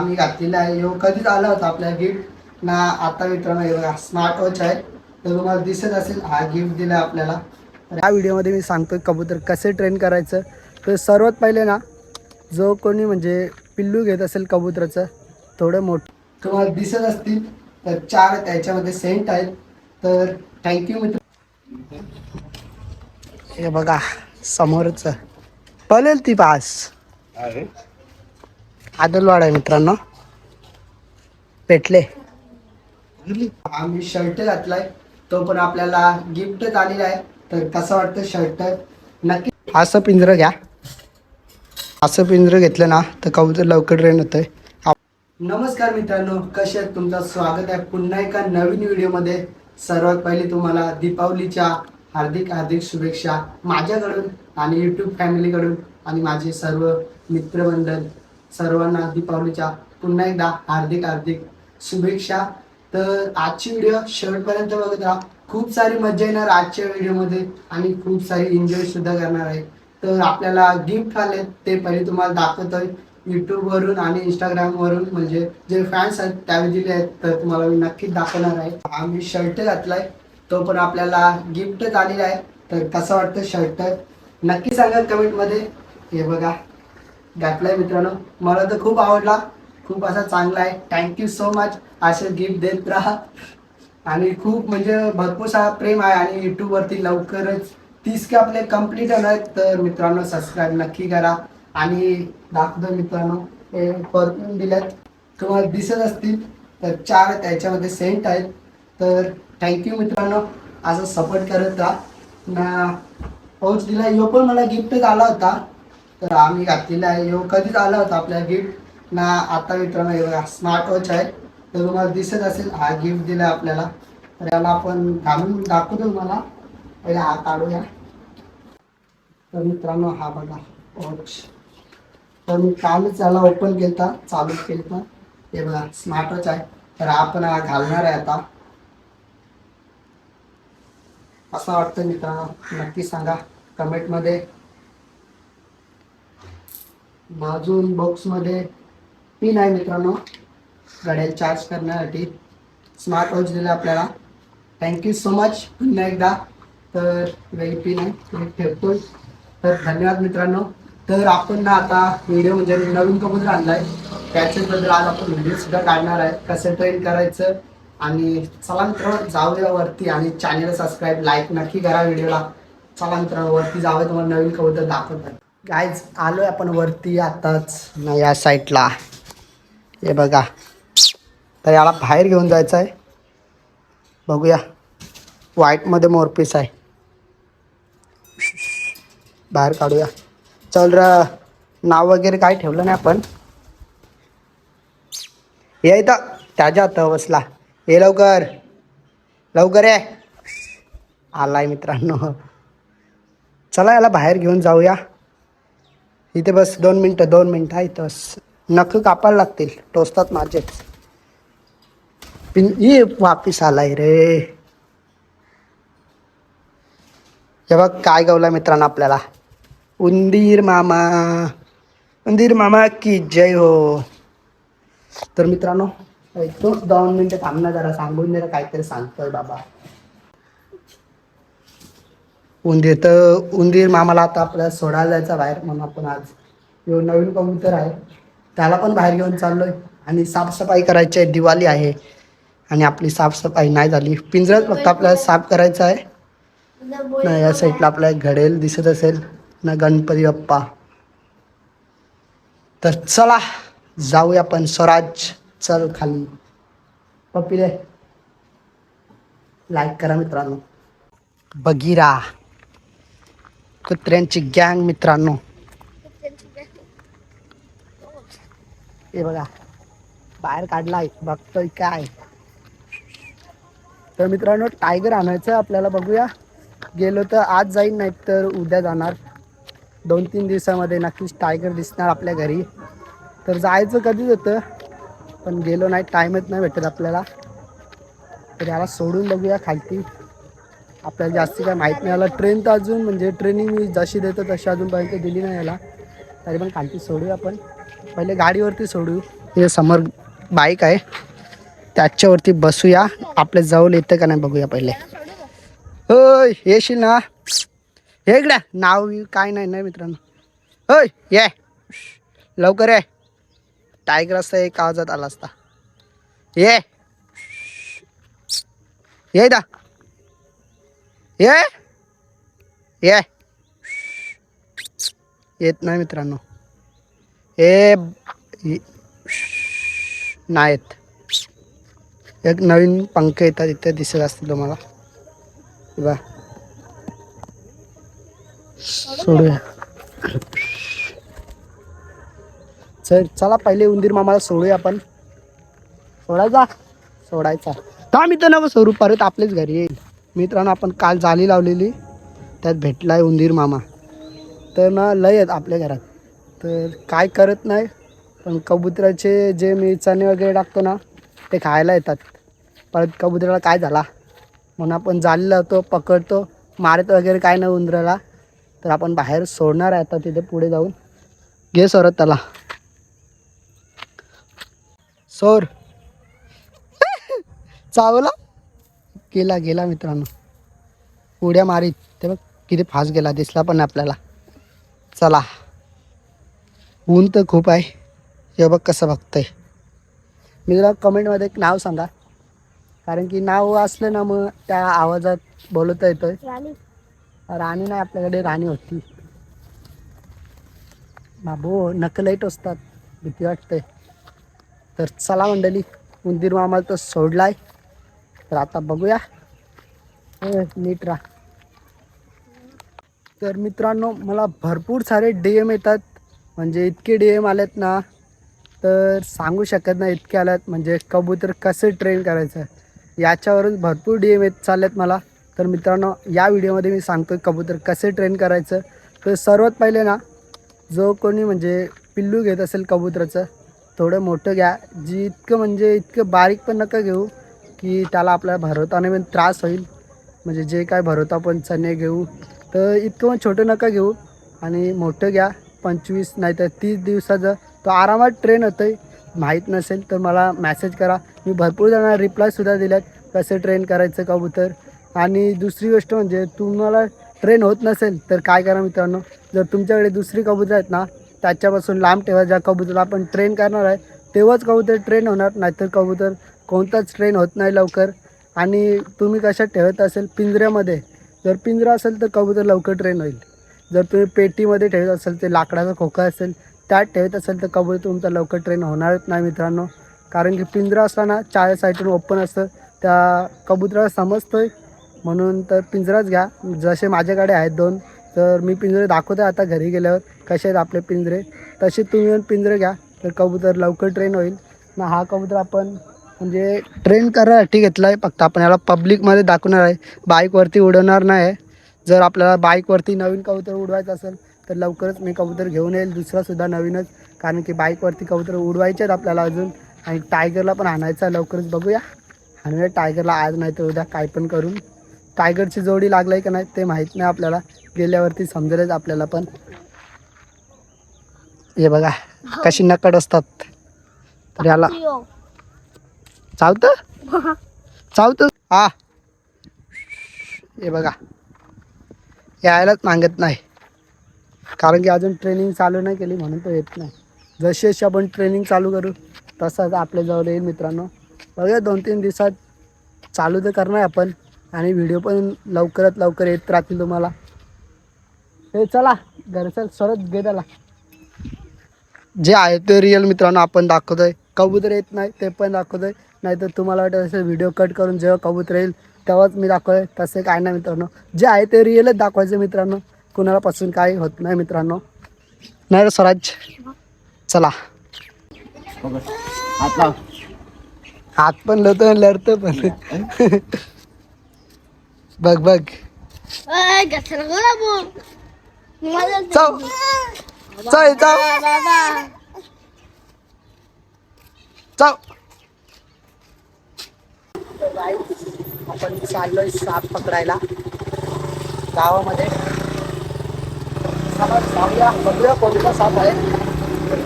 आम्ही घातलेला आहे. ह्यो कधीच आला होता आपल्या गिफ्ट ना आता मित्रांनो हे बघा स्मार्ट वॉच आहे. तर तुम्हाला दिसत असेल हा गिफ्ट दिला आपल्याला. तर या व्हिडिओमध्ये मी सांगतोय कबूतर कसे ट्रेन करायचं. तर सर्वात पहिले ना जो कोणी म्हणजे पिल्लू घेत असेल कबूतराचं थोडं मोठं. तुम्हाला दिसत असतील तर चार त्याच्यामध्ये सेंट आहेत. तर थँक्यू मित्र. हे बघा समोरच. पळेल ती पास. आदलवाड आहे मित्रांनो. पेटले आम्ही शर्ट घातलाय. तो पण आपल्याला गिफ्टच आलेला आहे. तर कसं वाटतं शर्ट नक्की असं पिंजरं घ्या. असं पिंजरं घेतलं ना तर कबूतर लवकर ट्रेन होतंय. नमस्कार मित्रांनो कसे आहेत? तुमचं स्वागत आहे पुन्हा एका नवीन व्हिडिओमध्ये. सर्वात पहिले तुम्हाला दीपावलीच्या हार्दिक हार्दिक शुभेच्छा माझ्याकडून आणि यूट्यूब फॅमिलीकडून आणि माझे सर्व मित्रमंडळ. सर्वांना दीपावलीच्या पुन्हा एकदा हार्दिक हार्दिक शुभेच्छा. तर आजची व्हिडिओ शेवटपर्यंत बघत राहा. खूप सारी मजा येणार आजच्या व्हिडिओमध्ये आणि खूप सारी एन्जॉय सुद्धा करणार आहे. तर आपल्याला गिफ्ट आले ते पहिले तुम्हाला दाखवतोय. युट्यूबवरून आणि इंस्टाग्रामवरून म्हणजे जे फॅन्स आहेत त्यावेळी दिले आहेत तर तुम्हाला मी नक्कीच दाखवणार आहे. आम्ही शर्ट घातलाय. तो पण आपल्याला गिफ्टच आलेला आहे. तर कसं वाटतं शर्ट नक्की सांगा कमेंटमध्ये हे बघा. घातलाय मित्रांनो मला तर खूप आवडला. खूप असा चांगला आहे. थँक्यू सो मच असे गिफ्ट देत राहा. आणि खूप म्हणजे भरपूर सारा प्रेम आहे आणि यूट्यूबवरती लवकरच तीस के आपले कंप्लीट होणार आहेत. तर मित्रांनो सबस्क्राईब नक्की करा. आणि दाखवतो मित्रांनो हे परफ्यूम दिल्यात. तुम्हाला दिसत असतील तर चार त्याच्यामध्ये सेंट आहेत. तर थँक्यू मित्रांनो. असं सपोर्ट करत राहा. ना पाऊस दिला. यो पण मला गिफ्टच आला होता. तर आम्ही घातलेला आहे. यो कधीच आला होता आपल्या गिफ्ट ना आता मित्रांनो हे बघा स्मार्ट वॉच आहे. तर तुम्हाला दिसत असेल हा गिफ्ट दिला आपल्याला. तर याला आपण घालून दाखवतो तुम्हाला. पहिले हा काढूया तर मित्रांनो हा बघा वॉच तर मी कालच याला ओपन केलता चालू केलता. हे बघा स्मार्ट वॉच आहे. तर आपण हा घालणार आहे आता. असं वाटतं मित्रांनो नक्की सांगा. कमेंटमध्ये बाजून बॉक्समध्ये पिन आहे मित्रांनो. घड्याल चार्ज करण्यासाठी स्मार्ट वॉच दिलं आपल्याला. थँक्यू सो मच पुन्हा एकदा. तर वेगळी पिन आहे. ते ठेवतोय. तर धन्यवाद मित्रांनो. तर आपण ना आता व्हिडिओ म्हणजे नवीन कबूतर आणलाय. त्याच्याबद्दल आज आपण व्हिडिओ सुद्धा काढणार आहे. कसं ट्रेन करायचं? आणि चला मित्रांनो जाऊया वरती आणि चॅनल सबस्क्राईब लाईक नक्की करा व्हिडिओला चला मित्रांनो वरती जाऊया. तुम्हाला नवीन कबूतर दाखवतात गायज आलोय आपण वरती आताच ना या साईडला हे बघा. तर याला बाहेर घेऊन जायचं आहे बघूया व्हाईटमध्ये मोरपीस आहे. बाहेर काढूया. चल र नाव वगैरे काय ठेवलं नाही आपण. ये इथं. त्याच्या आता बसला. ये लवकर. लवकर ये. आलाय मित्रांनो. चला याला बाहेर घेऊन जाऊया. इथे बस दोन मिनटं दोन मिनटं. आहे इथं बस. नख कापायला लागतील. टोचतात माझेच. पिन ये वापिस आलाय रे. हे बघ काय गवला मित्रांनो आपल्याला. उंदीर मामा. उंदीर मामा की जय हो. तर मित्रांनो दोन मिनिटं थांबणं जरा सांगून जरा काहीतरी सांगतोय बाबा. उंदीर. तर उंदीर मामाला आता आपल्याला सोडायला जायचा बाहेर म्हणून आपण आज. जो नवीन कबूतर आहे. त्याला पण बाहेर घेऊन चाललोय. आणि साफसफाई करायची आहे. दिवाळी आहे. आणि आपली साफसफाई नाही झाली. पिंजऱ्यात फक्त आपल्याला साफ करायचं आहे. ना या साईडला आपल्याला घडेल दिसत असेल. ना गणपती बाप्पा. तर चला जाऊया आपण. स्वराज चल खाली. पप्पी लाईक करा मित्रांनो. बगीरा कुत्र्यांची गँग मित्रांनो. हे बघा बाहेर काढलाय बघतोय काय. तर मित्रांनो टायगर आणायचं आपल्याला बघूया. गेलो तर आज जाईन नाही तर उद्या जाणार. दोन तीन दिवसामध्ये नक्कीच टायगर दिसणार आपल्या घरी. तर जायचं कधीच होतं पण गेलो नाही टाईमच नाही भेटत आपल्याला. तर याला सोडून बघूया खालती. आपल्याला जास्ती काय माहीत नाही. आला ट्रेन तर अजून म्हणजे ट्रेनिंग मी जशी देतो तशी अजूनपर्यंत दिली नाही याला. तरी पण खालती सोडूया आपण. पहिले गाडीवरती सोडू. हे समोर बाईक आहे. त्याच्यावरती बसूया. आपल्या जवळ येतं का नाही बघूया पहिले. होय येशील ना? हे इकडे. नाव काय नाही ना मित्रांनो? होय ये. लवकर ये. टायगर असता एक आवाजात आला असता. ये. ये दा ये. ये. येत नाही मित्रांनो. ए नाहीत. एक नवीन पंख येतात इथे दिसत असतील तुम्हाला. बा सोडूया. चल चला पहिले उंदीर मामाला सोडूया आपण. सोडायचा? सोडायचा. का मी तर स्वरूप परत आपल्याच घरी येईल. मित्रांनो आपण काल जाली लावलेली. त्यात भेटला आहे उंदीर मामा. तर ना लय आहेत आपल्या घरात. तर काय करत नाही पण कबुतराचे जे मी चणे वगैरे टाकतो ना ते खायला येतात. परत कबुतराला काय झाला? म्हणून आपण जाली लावतो पकडतो. मारत वगैरे काय नाही उंदराला. तर आपण बाहेर सोडणार आहे आता तिथे पुढे जाऊन. घे सोरत त्याला. सोर चावला? गेला गेला मित्रांनो. उड्या मारीत. ते बघ किती फास्ट गेला दिसला पण नाही आपल्याला. चला. ऊन तर खूप आहे. हे बघ कसं बघतंय. मी जरा कमेंटमध्ये एक नाव सांगा. कारण की नाव असलं ना मग त्या आवाजात बोलता येतोय. राणी. नाही आपल्याकडे राणी होती. बाबो नकलाईट असतात. भीती वाटते. तर चला मंडळी उंदीर मामाला तर सोडलाय. तर आता बघूया. नीट राहा. तर मित्रांनो मला भरपूर सारे डी एम येतात. म्हणजे इतके डी एम आलेत ना तर सांगू शकत नाही इतके आल्यात म्हणजे कबूतर कसे ट्रेन करायचं? याच्यावरच भरपूर डी एम येत चाललेत मला. तर मित्रांनो या व्हिडिओमध्ये मी सांगतो कबूतर कसे ट्रेन करायचं. तर सर्वात पहिले ना जो कोणी म्हणजे पिल्लू घेत असेल कबूतराचं थोडं मोठं घ्या. जी इतकं म्हणजे इतकं बारीक पण नका घेऊ. की त्याला आपल्याला भरवताना पण त्रास होईल. म्हणजे जे काय भरवता आपण चणे घेऊ तर इतकं पण छोटं नका घेऊ आणि मोठं घ्या. पंचवीस नाही तर तीस दिवसाचं तो आरामात ट्रेन होतं आहे माहीत नसेल तर मला मॅसेज करा. मी भरपूर जणांना रिप्लायसुद्धा दिल्यात. कसं ट्रेन करायचं कबूतर? आणि दुसरी गोष्ट म्हणजे तुम्हाला ट्रेन होत नसेल तर काय करा मित्रांनो? जर तुमच्याकडे दुसरी कबूतर आहेत ना त्याच्यापासून लांब ठेवा. ज्या कबूतरला आपण ट्रेन करणार आहे तेव्हाच कबूतर ट्रेन होणार. नाहीतर कबूतर कोणताच ट्रेन होत नाही लवकर. आणि तुम्ही कशात ठेवत असेल पिंजऱ्यामध्ये जर पिंजरा असेल तर कबूतर लवकर ट्रेन होईल. जर तुम्ही पेटीमध्ये ठेवत असेल ते लाकडाचा खोका असेल त्यात ठेवत असेल तर कबूतर तुमचा लवकर ट्रेन होणारच नाही मित्रांनो. कारण की पिंजरा असताना चार साईडून ओपन असतं त्या कबुतराला समजतोय. म्हणून तर पिंजराच घ्या. जसे माझ्याकडे आहेत दोन तर मी पिंजरे दाखवतो आता घरी गेल्यावर कसे आहेत आपले पिंजरे. तसे तुम्ही पिंजरे घ्या तर कबूतर लवकर ट्रेन होईल. ना हा कबूतर आपण म्हणजे ट्रेन करायसाठी घेतला आहे फक्त आपण याला पब्लिकमध्ये दाखवणार आहे. बाईकवरती उडवणार नाही. जर आपल्याला बाईकवरती नवीन कबूतर उडवायचं असेल तर लवकरच मी कबूतर घेऊन येईल. दुसरासुद्धा नवीनच. कारण की बाईकवरती कबूतर उडवायचे आहेत आपल्याला अजून. आणि टायगरला पण आणायचं आहे लवकरच. बघूया. आणूया. टायगरला आज नाही तर उद्या काय पण करून. टायगरची जोडी लागलाय का नाही ते माहीत नाही आपल्याला. गेल्यावरती समजेलच आपल्याला पण. हे बघा. कशी नकड असतात. तर याला चावतं चावतं हा. हे बघा. यायलाच मागत नाही. कारण की अजून ट्रेनिंग चालू नाही केली म्हणून तो येत नाही. जशी जशी आपण ट्रेनिंग चालू करू तसंच आपल्याजवळ येईल मित्रांनो. बघूया दोन तीन दिवसात चालू तर करणार आपण. आणि व्हिडिओ पण लवकरात लवकर येत राहतील तुम्हाला. हे चला घरचं सरत त्याला. जे आहे ते रिअल मित्रांनो आपण दाखवतोय. कबूतर येत नाही ते पण दाखवतोय. नाहीतर तुम्हाला वाटत असेल व्हिडिओ कट करून जेव्हा कबूतर येईल तेव्हाच मी दाखवतोय. तसे काय नाही मित्रांनो. जे आहे ते रिअलच दाखवायचं मित्रांनो. कुणाला पासून काही होत नाही मित्रांनो. नाही रे स्वराज. चला. हात पण लढतो लढतो पण. बघ बघ. चव. चल चव. चव आपण चाललोय साप पकडायला. गावामध्ये. चला जाऊया. बघूया कोणता साप आहे.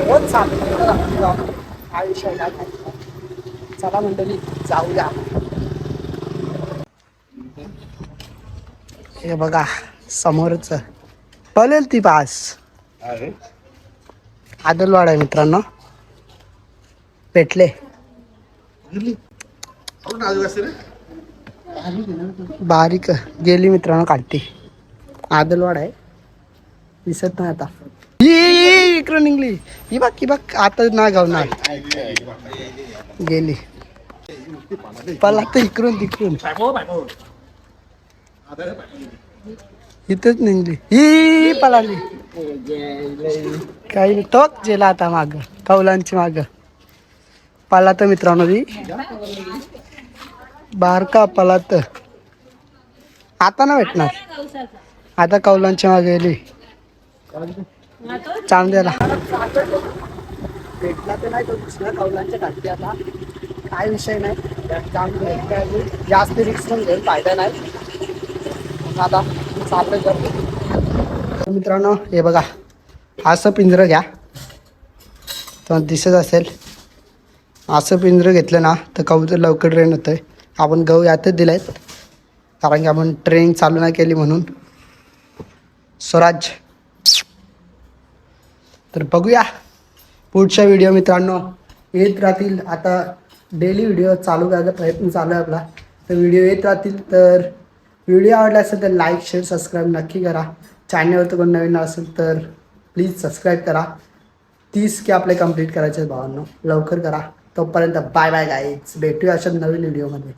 रोज साप नाही. चला मंडळी जाऊया. हे बघा समोरच. पळेल ती पास आदलवाड आहे मित्रांनो. पेटले. बारीक गेली मित्रांनो काढते. आदलवाड आहे. दिसत नाही आता. ही इकडून निघली. ही बघ की बघ आता ना गावणार गेली. पला तर इकडून तिकडून. इथंच निघली. ही पळाली. काही नाही तोच गेला आता माग. कौलांची माग. पालात तर मित्रांनो ती. बारका पालात. तर आता ना भेटणार. आता कौलांची मागे गेली चांदेला. भेटला तर नाही तो दुसऱ्या कौलांच्या काढते आता. काय विषय नाही. जास्त रिक्स पण घेऊन फायदा नाही. आता चाललं मित्रांनो हे बघा. असं पिंजरं घ्या. तर दिसत असेल. असं पिंजरं घेतलं ना तर कबूतर लवकर ट्रेन होतं आहे आपण गहू यातच दिले आहेत कारण की आपण ट्रेनिंग चालू नाही केली म्हणून. स्वराज तर बघूया. पुढच्या व्हिडिओ मित्रांनो येत राहतील. आता डेली व्हिडिओ चालू करायचा प्रयत्न चालू आहे आपला. तर व्हिडिओ येत राहतील तर व्हिडिओ आवडला असेल तर लाईक शेअर सबस्क्राईब नक्की करा. चॅनलवरती कोण नवीन असेल तर प्लीज सबस्क्राईब करा. तीस के आपले कंप्लीट करायचे आहेत भावांनो. लवकर करा. तोपर्यंत बाय बाय गाईज. भेटूया अशा नवीन व्हिडिओमध्ये.